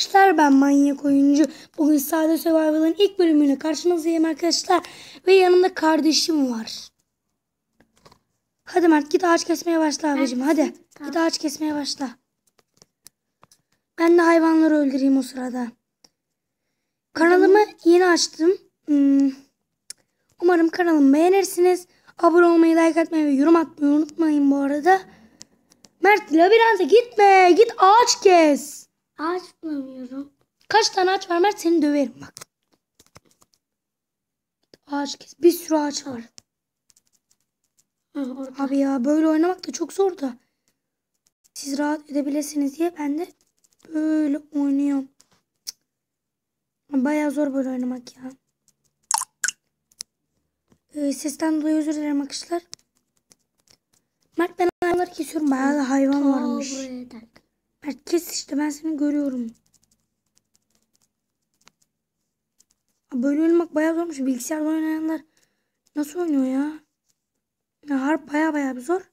arkadaşlar ben manyak oyuncu. Bugün Sade Survival'ın ilk bölümüyle karşınızdayım arkadaşlar. Ve yanımda kardeşim var. Hadi Mert git ağaç kesmeye başla abicim hadi. Git ağaç kesmeye başla. Ben de hayvanları öldüreyim o sırada. Kanalımı yeni açtım. Hmm. Umarım kanalımı beğenirsiniz. Abone olmayı, like atmayı ve yorum atmayı unutmayın bu arada. Mert labirente gitme. Git ağaç kes. Ağaç bulamıyorum. Kaç tane ağaç var Mert seni döverim bak. Ağaç kes. Bir sürü ağaç var. Orada. Abi ya böyle oynamak da çok zor da. Siz rahat edebilirsiniz diye ben de böyle oynuyorum. Bayağı zor böyle oynamak ya. Ee, sesten dolayı özür dilerim arkadaşlar. Mert ben hayvanları kesiyorum. Bayağı da hayvan varmış. Mert kes işte ben seni görüyorum. Böyle oynamak bayağı zormuş. Bilgisayarda oynayanlar nasıl oynuyor ya? Ya harp bayağı bayağı bir zor.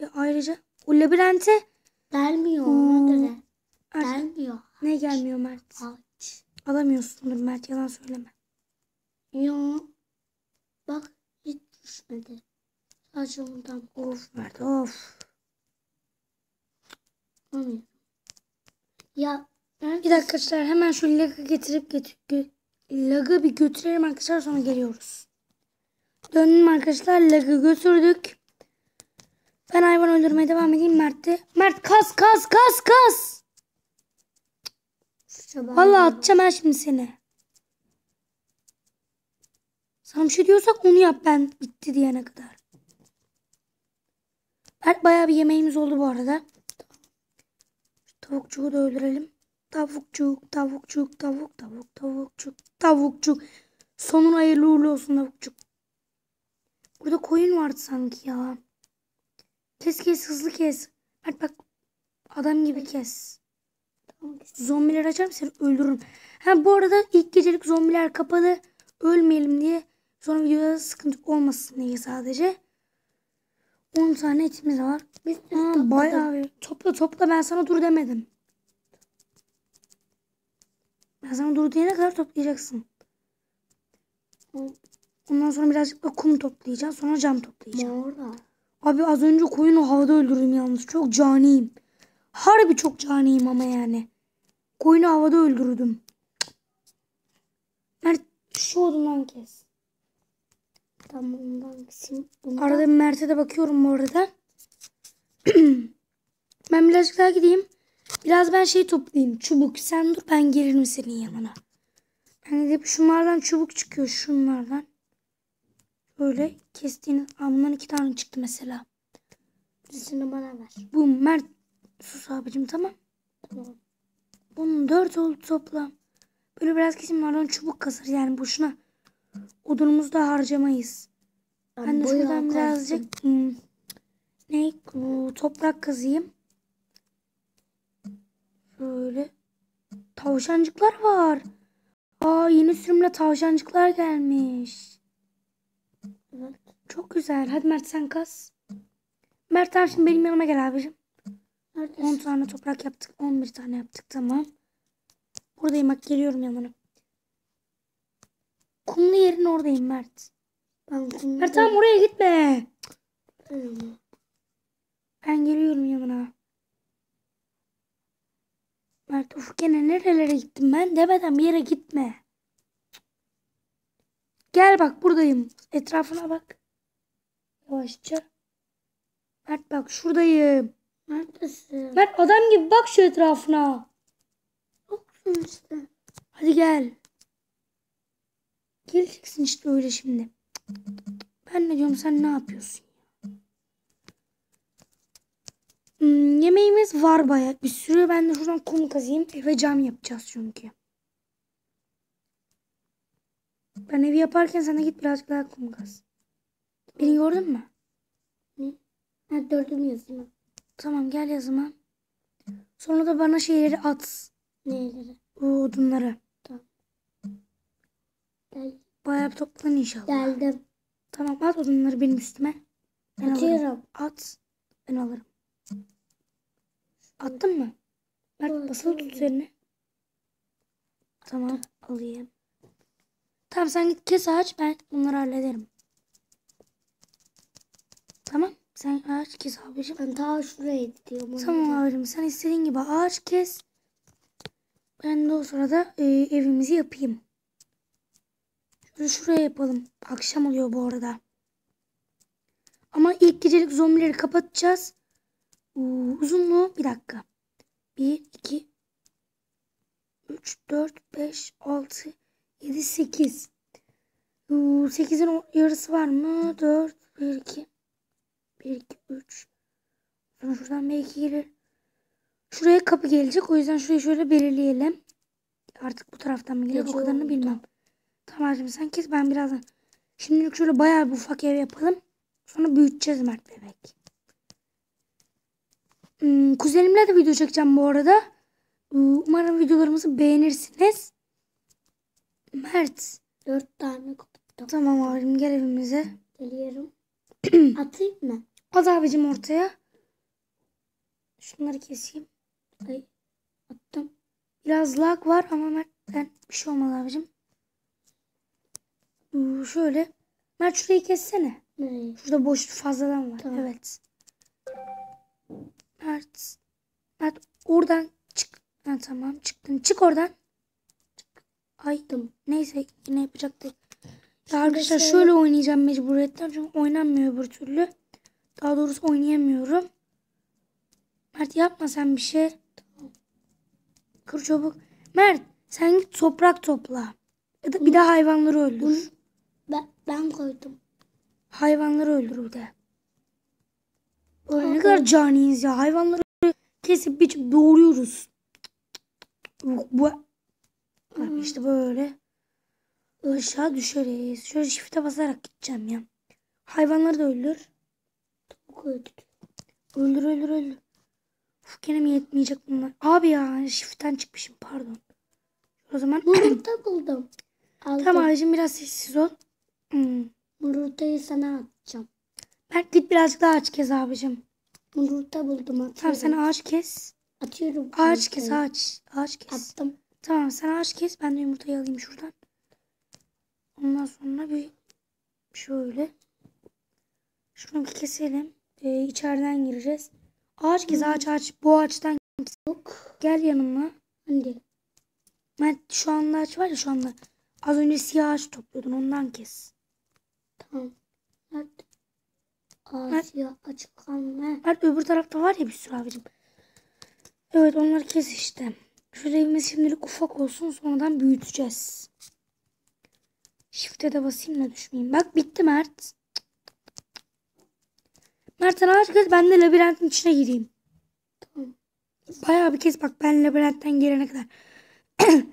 Ve ayrıca o labirente Gelmiyor Oo. ona göre. Mert, Gelmiyor. ne gelmiyor Mert? Ağaç. Alamıyorsundur Mert yalan söyleme. Yo. Bak hiç düşmedi. Sadece ondan Of Mert of. Ya ben Bir dakika arkadaşlar hemen şu lagı getirip get gö- lagı bir götürelim arkadaşlar sonra geliyoruz. Döndüm arkadaşlar lagı götürdük. Ben hayvan öldürmeye devam edeyim Mert'te. Mert kas kas kas kas. Vallahi atacağım ben şimdi seni. Sana bir şey diyorsak onu yap ben bitti diyene kadar. Mert bayağı bir yemeğimiz oldu bu arada. Tavukçuğu da öldürelim. Tavukçuk, tavukçuk, tavuk, tavuk, tavukçuk, tavukçuk. Sonun hayırlı uğurlu olsun tavukçuk. Burada koyun vardı sanki ya. Kes kes hızlı kes. Mert bak adam gibi kes. Zombiler açarım seni öldürürüm. Ha bu arada ilk gecelik zombiler kapalı. Ölmeyelim diye. Sonra videoda sıkıntı olmasın diye sadece. 10 tane etimiz var. Biz Ha, topladık. bayağı bir. Topla topla ben sana dur demedim. Ben sana dur diyene kadar toplayacaksın. Ondan sonra birazcık da kum toplayacağım. Sonra cam toplayacağım. Abi az önce koyunu havada öldürdüm yalnız. Çok caniyim. Harbi çok caniyim ama yani. Koyunu havada öldürdüm. Mert şu odundan kes. Tamam. Bundan Arada Mert'e de bakıyorum bu arada. ben birazcık daha gideyim. Biraz ben şey toplayayım. Çubuk. Sen dur ben gelirim senin yanına. Ben gidip şunlardan çubuk çıkıyor. Şunlardan. Böyle kestiğiniz. Aa, bundan iki tane çıktı mesela. birisini bana ver. Bu Mert. Sus abicim tamam. Tamam. Bunun dört oldu toplam. Böyle biraz kesimlerden çubuk kasar yani boşuna. Odunumuzu da harcamayız. Ben de bayağı şuradan birazcık hmm, ne bu toprak kazıyım. Şöyle. Tavşancıklar var. Aa yeni sürümle tavşancıklar gelmiş. Evet. Çok güzel. Hadi Mert sen kaz. Mert tamam şimdi benim yanıma gel abicim. 10 Neredesin? tane toprak yaptık. 11 tane yaptık. Tamam. Buradayım bak geliyorum yanına. Kumlu yerin oradayım Mert. Ben Mert tamam oraya gitme. Ben geliyorum yanına. Mert uf gene nerelere gittim ben demeden bir yere gitme. Gel bak buradayım. Etrafına bak. Yavaşça. Mert bak şuradayım. Neredesin? Mert adam gibi bak şu etrafına. Yoksun işte. Hadi gel. Geleceksin işte öyle şimdi. Ben ne diyorum sen ne yapıyorsun ya? Hmm, yemeğimiz var baya bir sürü. Ben de şuradan kum kazayım. Eve cam yapacağız çünkü. Ben evi yaparken sen de git birazcık daha kum kaz. Beni gördün mü? Ha dördüm yazayım. Tamam gel yazıma. Sonra da bana şeyleri at. Neyleri? O odunları. Gel, Bayağı toplan inşallah. geldim. Tamam at odunları benim üstüme. Ben alırım. Atıyorum. At. Ben alırım. Attın mı? Mert Evet, basılı tut üzerine. Tamam alayım. Tamam sen git kes ağaç ben bunları hallederim. Tamam sen ağaç kes abicim. Ben daha şuraya gidiyorum. Tamam abicim sen istediğin gibi ağaç kes. Ben de o sırada e, evimizi yapayım. Şöyle şuraya yapalım. Akşam oluyor bu arada. Ama ilk gecelik zombileri kapatacağız. Uu, uzunluğu bir dakika. 1, 2, 3, 4, 5, 6, 7, 8. 8'in yarısı var mı? 4, 1, 2, 1, 2, 3. Sonra şuradan belki gelir. Şuraya kapı gelecek. O yüzden şurayı şöyle belirleyelim. Artık bu taraftan mı gelir? O kadarını bilmem. Tamam abicim sen kes ben birazdan. Şimdilik şöyle bayağı bir ufak ev yapalım. Sonra büyüteceğiz Mert bebek. Hmm, kuzenimle de video çekeceğim bu arada. Umarım videolarımızı beğenirsiniz. Mert. Dört tane koptu. Tamam abicim gel evimize. Geliyorum. Atayım mı? At abicim ortaya. Şunları keseyim. Ay. Attım. Biraz lag var ama Mert'ten bir şey olmaz abicim. Şöyle. Mert şurayı kessene. Nereye? Şurada boş fazladan var. Tamam. Evet. Mert. Mert oradan çık. Ha, tamam çıktın. Çık oradan. Çık. Ay Tamam. neyse yine yapacaktık. Ya arkadaşlar şöyle- şöyle oynayacağım mecburiyetten çünkü oynanmıyor öbür türlü. Daha doğrusu oynayamıyorum. Mert yapma sen bir şey. Kır çabuk. Mert sen git toprak topla. Ya da bir de hayvanları öldür. Bunu ben, ben koydum. Hayvanları öldür de. Böyle ne kadar caniyiz ya. Hayvanları kesip biçip doğuruyoruz. Bu Abi işte böyle aşağı düşeriz. Şöyle çifte basarak gideceğim ya. Hayvanları da öldür. Koydum. Öldür öldür öldür. Uf gene mi yetmeyecek bunlar? Abi ya şiften çıkmışım pardon. O zaman Mururta buldum. Aldım. tamam abicim biraz sessiz ol. Hmm. Mururtayı sana atacağım. Mert git birazcık daha ağaç kes abicim. Mururta buldum atıyorum. Tamam sen ağaç kes. Atıyorum. Ağaç kes mururtayı. ağaç. Ağaç kes. Attım. Tamam sen ağaç kes. Ben de yumurtayı alayım şuradan. Ondan sonra bir şöyle. Şunu bir keselim. Ee, içeriden gireceğiz. Ağaç kes ağaç ağaç. Bu ağaçtan Yok. gel yanıma. Hadi. Mert şu anda ağaç var ya şu anda. Az önce siyah ağaç topluyordun ondan kes. Tamam. Hadi. Ağzı açık kalma. Mert öbür tarafta var ya bir sürü abicim. Evet onları kes işte. Evimiz şimdilik ufak olsun sonradan büyüteceğiz. Shift'e de basayım da düşmeyeyim. Bak bitti Mert. Mert sen ağaç kes ben de labirentin içine gireyim. Tamam. Bayağı bir kez bak ben labirentten gelene kadar.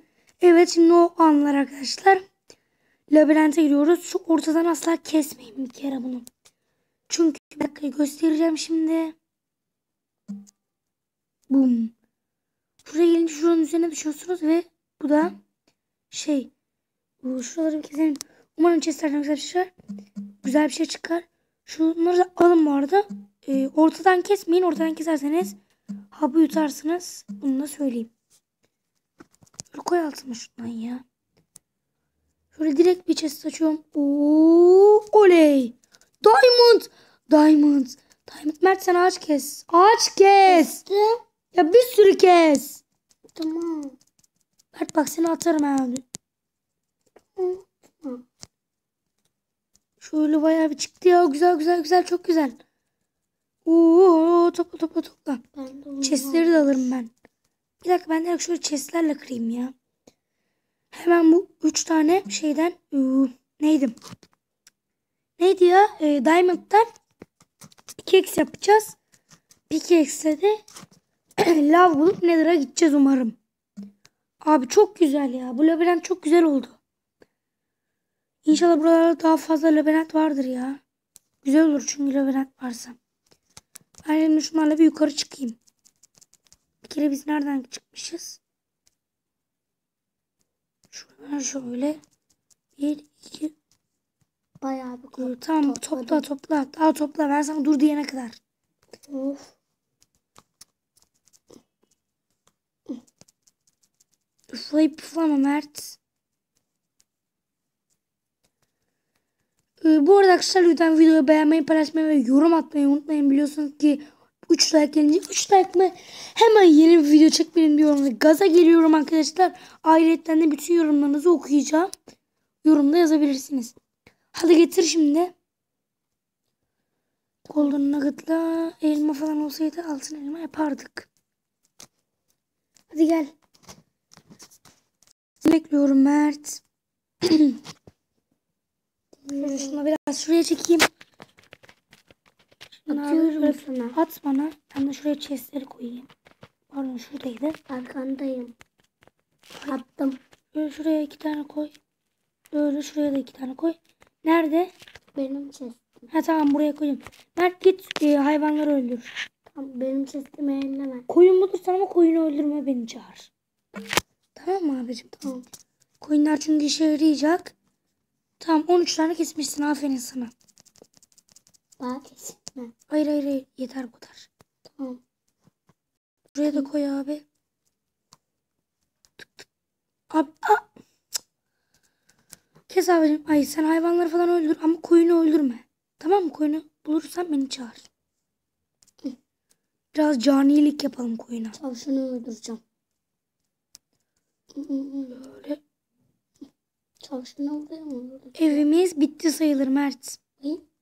evet şimdi o anlar arkadaşlar. Labirente giriyoruz. Şu ortadan asla kesmeyin bir kere bunu. Çünkü bir dakika göstereceğim şimdi. Bum. Şuraya gelince şuranın üzerine düşüyorsunuz ve bu da şey. Bu şuraları keselim. Umarım chestlerden güzel bir şey çıkar. Güzel bir şey çıkar. Şunları da alın bu arada. Ee, ortadan kesmeyin. Ortadan keserseniz hapı yutarsınız. Bunu da söyleyeyim. Şöyle koy altıma şundan ya. Şöyle direkt bir chest açıyorum. Oo, oley. Diamond. Diamond. Diamond. Mert sen ağaç kes. Ağaç kes. Attım. Ya bir sürü kes. Tamam. Mert bak seni atarım Tamam. Şöyle bayağı bir çıktı ya. Güzel güzel güzel çok güzel. Oo topla topla topla. Chestleri de alırım ben. Bir dakika ben direkt şöyle chestlerle kırayım ya. Hemen bu üç tane şeyden ıı, neydi? Neydi ya? Ee, Diamond'dan pickaxe yapacağız. Pickaxe'le de lav bulup Nether'a gideceğiz umarım. Abi çok güzel ya. Bu labirent çok güzel oldu. İnşallah buralarda daha fazla labirent vardır ya. Güzel olur çünkü labirent varsa. Ben şimdi şunlarla bir yukarı çıkayım. Bir kere biz nereden çıkmışız? Şuradan şöyle. Bir, iki, Bayağı bir üç. Tamam topla topla. Daha topla. Ben sana dur diyene kadar. Of. Üfleyip püfleme Mert. Ee, bu arada arkadaşlar lütfen videoyu beğenmeyi, paylaşmayı ve yorum atmayı unutmayın. Biliyorsunuz ki 3 like gelince 3 like mı hemen yeni bir video çekmeyin diyorum gaza geliyorum arkadaşlar. Ayrıca de bütün yorumlarınızı okuyacağım. Yorumda yazabilirsiniz. Hadi getir şimdi. Golden Nugget'la elma falan olsaydı altın elma yapardık. Hadi gel. Bekliyorum Mert. Şunu biraz şuraya çekeyim. Şunu Atıyorum böyle sana. At bana. Ben de şuraya chestleri koyayım. Pardon şuradaydı. Arkandayım. Attım. Böyle şuraya iki tane koy. Böyle şuraya da iki tane koy. Nerede? Benim chestim. Ha tamam buraya koyayım. Mert git e, hayvanları öldür. Tamam, benim chestimi elleme. Koyun bulursan ama koyunu öldürme beni çağır. Tamam mı abicim? Tamam. Koyunlar çünkü işe yarayacak. Tamam 13 tane kesmişsin aferin sana. Daha kesme. Hayır hayır, hayır yeter bu kadar. Tamam. Buraya da koy abi. Tık tık. Abi a-. Kes abicim. Ay sen hayvanları falan öldür ama koyunu öldürme. Tamam mı? Koyunu bulursan beni çağır. Biraz canilik yapalım koyuna. Tavşanı öldüreceğim. Böyle. Tavşanı öldüreceğim? Evimiz bitti sayılır Mert. Bakayım.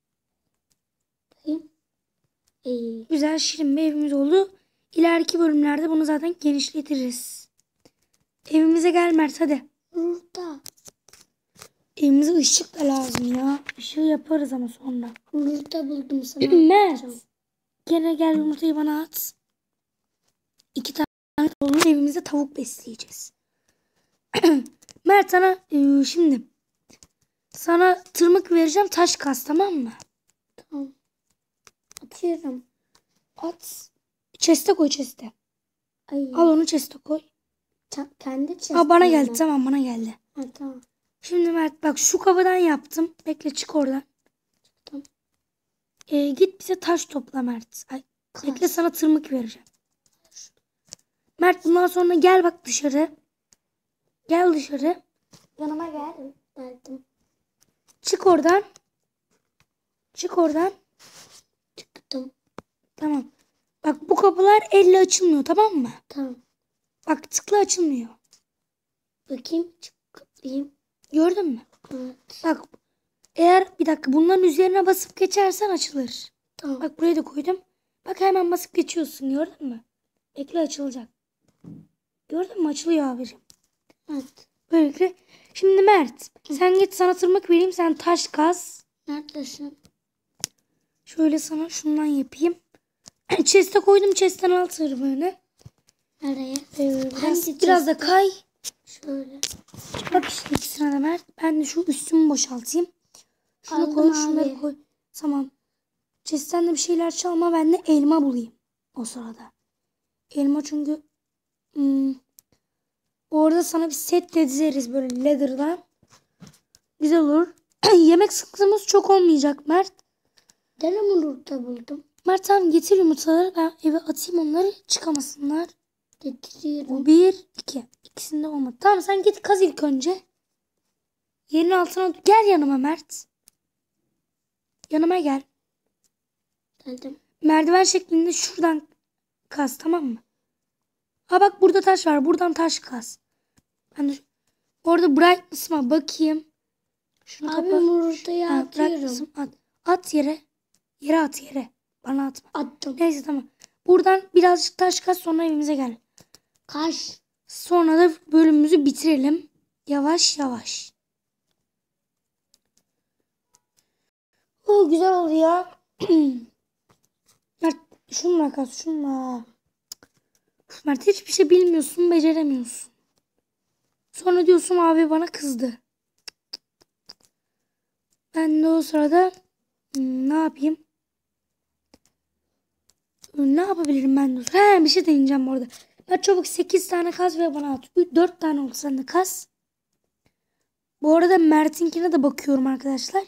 İyi. Güzel şirin bir evimiz oldu. İleriki bölümlerde bunu zaten genişletiriz. Evimize gel Mert hadi. Burada. Evimize ışık da lazım ya. Işığı yaparız ama sonra. Burada buldum sana. Mert. Gene gel yumurtayı bana at. İki tane olur evimizde tavuk besleyeceğiz. Mert sana e, şimdi sana tırmık vereceğim taş kas tamam mı? Atıyorum. At. Chest'e koy chest'e. Ay. Al onu chest'e koy. Ça- kendi chestim. Aa, bana geldi tamam bana geldi. Ha, tamam. Şimdi Mert bak şu kapıdan yaptım. Bekle çık oradan. Tamam. E, git bize taş topla Mert. Ay, Kaç. bekle sana tırmık vereceğim. Mert bundan sonra gel bak dışarı. Gel dışarı. Yanıma gel. Geldim. Çık oradan. Çık oradan. Tamam. Bak bu kapılar elle açılmıyor tamam mı? Tamam. Bak tıkla açılmıyor. Bakayım. Çıkayım. Gördün mü? Evet. Bak eğer bir dakika bunların üzerine basıp geçersen açılır. Tamam. Bak buraya da koydum. Bak hemen basıp geçiyorsun gördün mü? Ekle açılacak. Gördün mü açılıyor abicim. Evet. Böylelikle. Şimdi Mert sen git sana tırmık vereyim sen taş kaz. Neredesin? Şöyle sana şundan yapayım. Chest'e koydum chest'ten al tırmığını. Nereye? Biraz, Hangi biraz da kay. Şöyle. Bak işte ikisine de Mert. Ben de şu üstümü boşaltayım. Şunu Aldım koy abi. şunları koy. Tamam. Chest'ten de bir şeyler çalma ben de elma bulayım. O sırada. Elma çünkü hmm, orada sana bir set de dizeriz böyle leather'dan. Güzel olur. Yemek sıkıntımız çok olmayacak Mert. Gene burada buldum. Mert tamam getir yumurtaları ben eve atayım onları çıkamasınlar. Getiriyorum. Bir, iki. İkisinde olmadı. Tamam sen git kaz ilk önce. Yerin altına gel yanıma Mert. Yanıma gel. Geldim. Merdiven şeklinde şuradan kaz tamam mı? Ha bak burada taş var. Buradan taş kaz. Ben de orada brightness'ıma bakayım. Şunu Abi kapa. atıyorum. at. At yere. Yere at yere. Bana atma. Attım. Neyse tamam. Buradan birazcık taş kaz sonra evimize gel. Kaç. Sonra da bölümümüzü bitirelim. Yavaş yavaş. Oo, güzel oldu ya. Mert şunla kaz şunla. Mert hiçbir şey bilmiyorsun beceremiyorsun. Sonra diyorsun abi bana kızdı. Ben de o sırada hmm, ne yapayım? Ne yapabilirim ben dur. He bir şey deneyeceğim orada. Ben çabuk 8 tane kas ve bana at. 4 tane oldu sende kas. Bu arada Mert'inkine de bakıyorum arkadaşlar.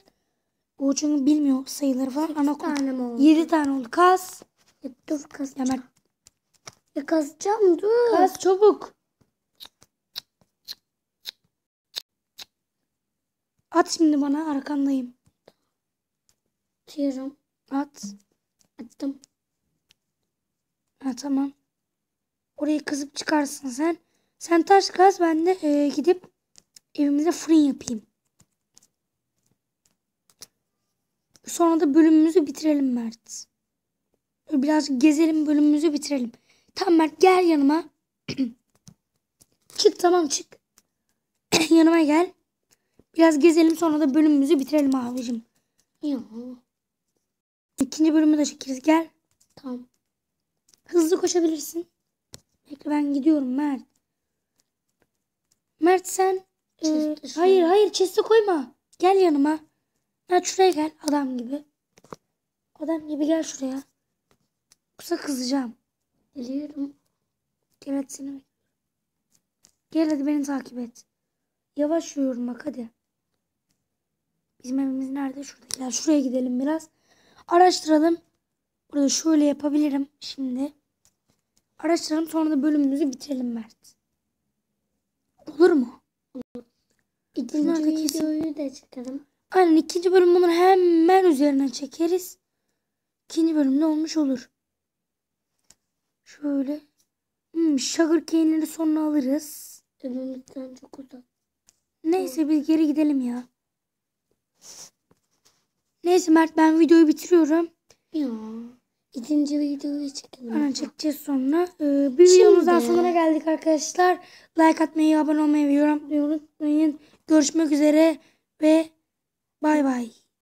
O çünkü bilmiyor sayıları falan. Ana tane mi oldu? 7 tane oldu. Kas. E, ya, dur kasacağım. Ya, ya kasacağım dur. Kas çabuk. At şimdi bana arkandayım. Atıyorum. At. Attım. Ha tamam. Orayı kızıp çıkarsın sen. Sen taş kaz ben de e, gidip evimize fırın yapayım. Sonra da bölümümüzü bitirelim Mert. Biraz gezelim bölümümüzü bitirelim. Tamam Mert gel yanıma. çık tamam çık. yanıma gel. Biraz gezelim sonra da bölümümüzü bitirelim abicim. Ya. İkinci bölümü de çekeriz gel. Tamam. Hızlı koşabilirsin. Bekle ben gidiyorum Mert. Mert sen e, hayır hayır chest'e koyma. Gel yanıma. Mert şuraya gel adam gibi. Adam gibi gel şuraya. Yoksa kızacağım. Geliyorum. Gel hadi seni. Gel hadi beni takip et. Yavaş yürüyorum bak hadi. Bizim evimiz nerede? Şurada. Gel şuraya gidelim biraz. Araştıralım. Burada şöyle yapabilirim şimdi. Araştıralım sonra da bölümümüzü bitirelim Mert. Olur mu? İkinci Bunlar da kesin- videoyu da çıkarım. Aynen ikinci bölüm bunu hemen üzerine çekeriz. İkinci bölümde olmuş olur. Şöyle. Hmm, sugar cane'leri sonra alırız. Evimizden çok uzak. Neyse biz geri gidelim ya. Neyse Mert ben videoyu bitiriyorum. Ya. İkinci videoyu çekelim. Hemen çekeceğiz sonra. Ee, bir videomuzdan Şimdi- sonuna geldik arkadaşlar. Like atmayı, abone olmayı ve yorum atmayı unutmayın. Görüşmek üzere ve bay bay.